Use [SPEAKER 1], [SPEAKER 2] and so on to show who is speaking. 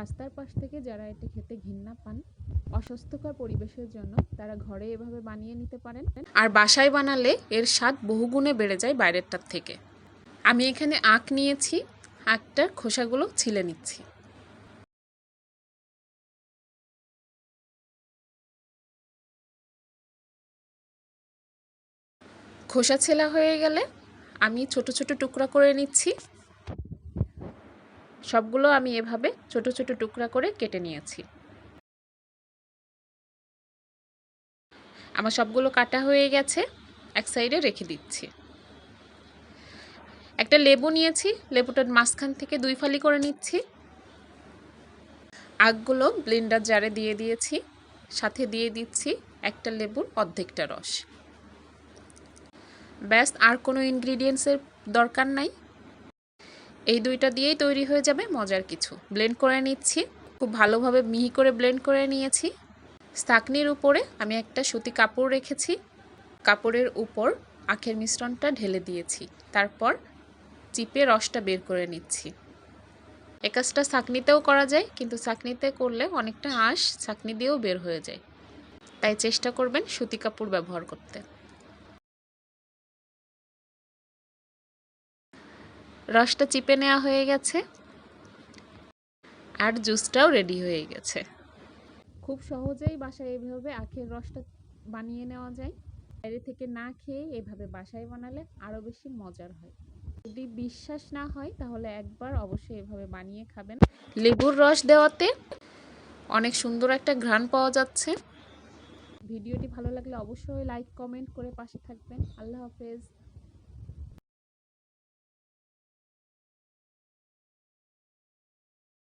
[SPEAKER 1] রাস্তার পাশ থেকে যারা এটি খেতে ঘৃণা পান, অস্বাস্থ্যকর পরিবেশের জন্য তারা ঘরে এভাবে বানিয়ে নিতে পারেন। আর বাসায় বানালে এর স্বাদ বহুগুণে বেড়ে যায় বাইরেরটার থেকে। আমি এখানে আখ নিয়েছি আখটার খোসাগুলো ছিলে নিচ্ছি। খোসা ছেলা হয়ে গেলে আমি ছোট ছোট টুকরা করে নিচ্ছি। সবগুলো আমি এভাবে ছোট ছোট টুকরা করে কেটে নিয়েছি। আমার সবগুলো কাটা হয়ে গেছে, এক সাইডে রেখে দিচ্ছি। একটা লেবু নিয়েছি, লেবুটার মাঝখান থেকে দুই ফালি করে নিচ্ছি। আগগুলো ব্লেন্ডার জারে দিয়ে দিয়েছি, সাথে দিয়ে দিচ্ছি একটা লেবুর অর্ধেকটা রস। ব্যাস, আর কোনো ইনগ্রিডিয়েন্টসের দরকার নাই। এই দুইটা দিয়েই তৈরি হয়ে যাবে মজার কিছু। ব্লেন্ড করে নিচ্ছি। খুব ভালোভাবে মিহি করে ব্লেন্ড করে নিয়েছি। স্থাকনির উপরে আমি একটা সুতি কাপড় রেখেছি। কাপড়ের উপর আখের মিশ্রণটা ঢেলে দিয়েছি। তারপর চিপে রসটা বের করে নিচ্ছি। এ কাজটা ছাকনিতেও করা যায়, কিন্তু ছাকনিতে করলে অনেকটা আঁশ ছাকনি দিয়েও বের হয়ে যায়। তাই চেষ্টা করবেন সুতি কাপড় ব্যবহার করতে। রসটা চিপে নেওয়া হয়ে গেছে। আর জুসটাও রেডি হয়ে গেছে। খুব সহজেই বাসায় এইভাবে আখের রসটা বানিয়ে নেওয়া যায়। বাইরে থেকে না খেয়ে এভাবে বাসায় বানালে আরও বেশি মজার হয়। যদি বিশ্বাস না হয় তাহলে একবার অবশ্যই এভাবে বানিয়ে খাবেন। লেবুর রস দেওয়াতে অনেক সুন্দর একটা ঘ্রাণ পাওয়া যাচ্ছে। ভিডিওটি ভালো লাগলে অবশ্যই লাইক কমেন্ট করে পাশে থাকবেন। আল্লাহ হাফেজ।